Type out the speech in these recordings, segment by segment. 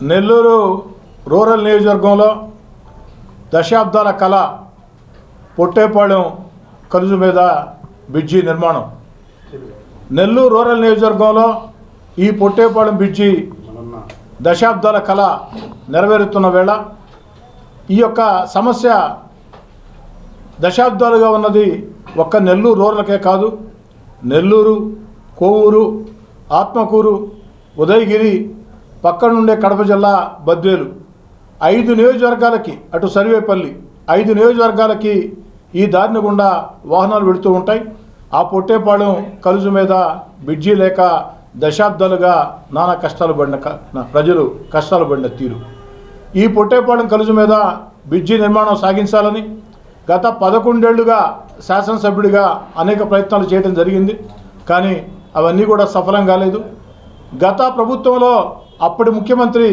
Nellore rural నియోజకవర్గంలో దశాబ్దాల కళ పొట్టేపాళెం కలుజు మీద బ్రిడ్జి నిర్మాణం. నెల్లూరు రూరల్ నియోజకవర్గంలో ఈ పొట్టేపాళెం బ్రిడ్జి దశాబ్దాల కళ నెరవేరుతున్న వేళ ఈ యొక్క సమస్య దశాబ్దాలుగా ఉన్నది ఒక్క నెల్లూరు రూరల్కే కాదు నెల్లూరు కోవూరు ఆత్మకూరు ఉదయగిరి పక్కనుండే కడప జిల్లా బద్వేలు. ఐదు నియోజకవర్గాలకి అటు సర్వేపల్లి ఐదు నియోజకవర్గాలకి ఈ దారిని గుండా వాహనాలు వెళుతూ ఉంటాయి. ఆ పొట్టేపాళెం కలుజు మీద బిడ్జీ లేక దశాబ్దాలుగా నానా కష్టాలు పడిన ప్రజలు కష్టాలు పడిన తీరు. ఈ పొట్టేపాళెం కలుజు మీద బిడ్జీ నిర్మాణం సాగించాలని గత పదకొండేళ్ళుగా శాసనసభ్యుడిగా అనేక ప్రయత్నాలు చేయడం జరిగింది. కానీ అవన్నీ కూడా సఫలం కాలేదు. గత ప్రభుత్వంలో అప్పటి ముఖ్యమంత్రి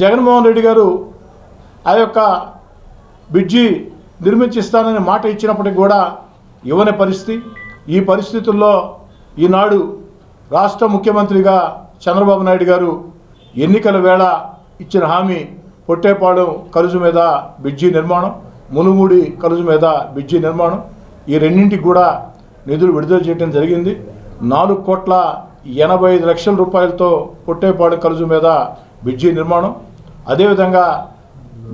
జగన్మోహన్ రెడ్డి గారు ఆ యొక్క బ్రిడ్జి నిర్మించిస్తానని మాట ఇచ్చినప్పటికి కూడా ఇవ్వని పరిస్థితి. ఈ పరిస్థితుల్లో ఈనాడు రాష్ట్ర ముఖ్యమంత్రిగా చంద్రబాబు నాయుడు గారు ఎన్నికల వేళ ఇచ్చిన హామీ పొట్టేపాడు కలుజు మీద బ్రిడ్జి నిర్మాణం మునుమూడి కలుజు మీద బ్రిడ్జి నిర్మాణం ఈ రెండింటికి కూడా నిధులు విడుదల చేయడం జరిగింది. నాలుగు కోట్ల ఎనభై ఐదు లక్షల రూపాయలతో పొట్టేపాడు కలుజు మీద బ్రిడ్జి నిర్మాణం. అదేవిధంగా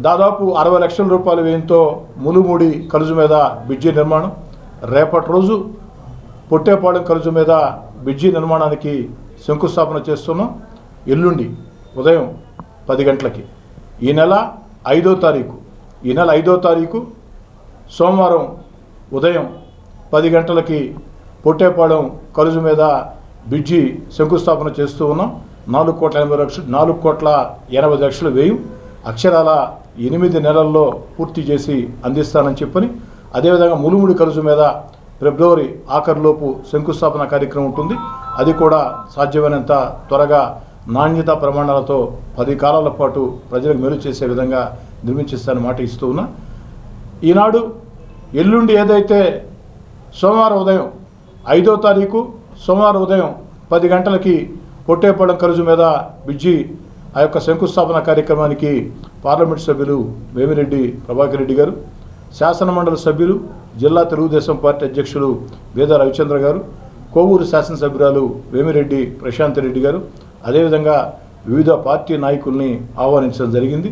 దాదాపు అరవై లక్షల రూపాయల వ్యయంతో ములుమూడి కలుజు మీద బ్రిడ్జి నిర్మాణం. రేపటి రోజు పొట్టేపాడు కలుజు మీద బ్రిడ్జి నిర్మాణానికి శంకుస్థాపన చేస్తున్నాం. ఎల్లుండి ఉదయం పది గంటలకి. ఈ నెల ఐదో తారీఖు. ఈ నెల ఐదో తారీఖు సోమవారం ఉదయం పది గంటలకి పొట్టేపాలెం కలుజు మీద బ్రిడ్జి శంకుస్థాపన చేస్తూ ఉన్నాం. నాలుగు కోట్ల ఎనభై లక్షలు నాలుగు కోట్ల ఎనభై లక్షలు వ్యయం అక్షరాల ఎనిమిది నెలల్లో పూర్తి చేసి అందిస్తానని చెప్పని అదేవిధంగా ములుముడి కలుసు మీద ఫిబ్రవరి ఆఖరిలోపు శంకుస్థాపన కార్యక్రమం ఉంటుంది. అది కూడా సాధ్యమైనంత త్వరగా నాణ్యత ప్రమాణాలతో పది కాలాల పాటు ప్రజలకు మేలు చేసే విధంగా నిర్మించిస్తానని మాట ఇస్తూ ఉన్నా. ఈనాడు ఎల్లుండి ఏదైతే సోమవారం ఉదయం ఐదో తారీఖు సోమవారం ఉదయం పది గంటలకి పొట్టేపాలెం కలుజు మీద బిజ్జి ఆ యొక్క శంకుస్థాపన కార్యక్రమానికి పార్లమెంట్ సభ్యులు వేమిరెడ్డి ప్రభాకర్ రెడ్డి గారు శాసనమండలి సభ్యులు జిల్లా తెలుగుదేశం పార్టీ అధ్యక్షులు వేద రవిచంద్ర గారు కోవూరు శాసనసభ్యురాలు వేమిరెడ్డి ప్రశాంత్ రెడ్డి గారు అదేవిధంగా వివిధ పార్టీ నాయకుల్ని ఆహ్వానించడం జరిగింది.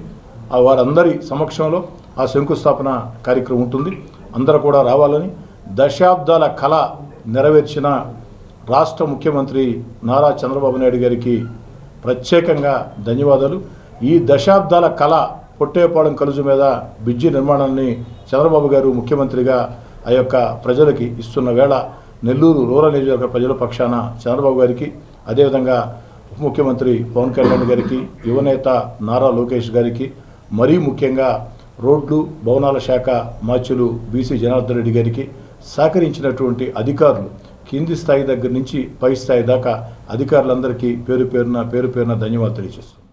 ఆ వారందరి సమక్షంలో ఆ శంకుస్థాపన కార్యక్రమం ఉంటుంది. అందరూ కూడా రావాలని దశాబ్దాల కళ నెరవేర్చిన రాష్ట్ర ముఖ్యమంత్రి నారా చంద్రబాబు నాయుడు గారికి ప్రత్యేకంగా ధన్యవాదాలు. ఈ దశాబ్దాల కళ పొట్టేపాలెం కలుజు మీద బ్రిడ్జి నిర్మాణాన్ని చంద్రబాబు గారు ముఖ్యమంత్రిగా ఆ యొక్క ప్రజలకి ఇస్తున్న వేళ నెల్లూరు రూరల్ నియోజకవర్గ ప్రజల పక్షాన చంద్రబాబు గారికి అదేవిధంగా ఉప ముఖ్యమంత్రి పవన్ కళ్యాణ్ గారికి యువనేత నారా లోకేష్ గారికి మరీ ముఖ్యంగా రోడ్లు భవనాల శాఖ మాచులు బీసీ జనార్దన్ రెడ్డి గారికి సహకరించినటువంటి అధికారులు కింది స్థాయి దగ్గర నుంచి పై స్థాయి దాకా అధికారులందరికీ పేరు పేరున పేరు పేరున ధన్యవాదాలు తెలియజేస్తున్నాను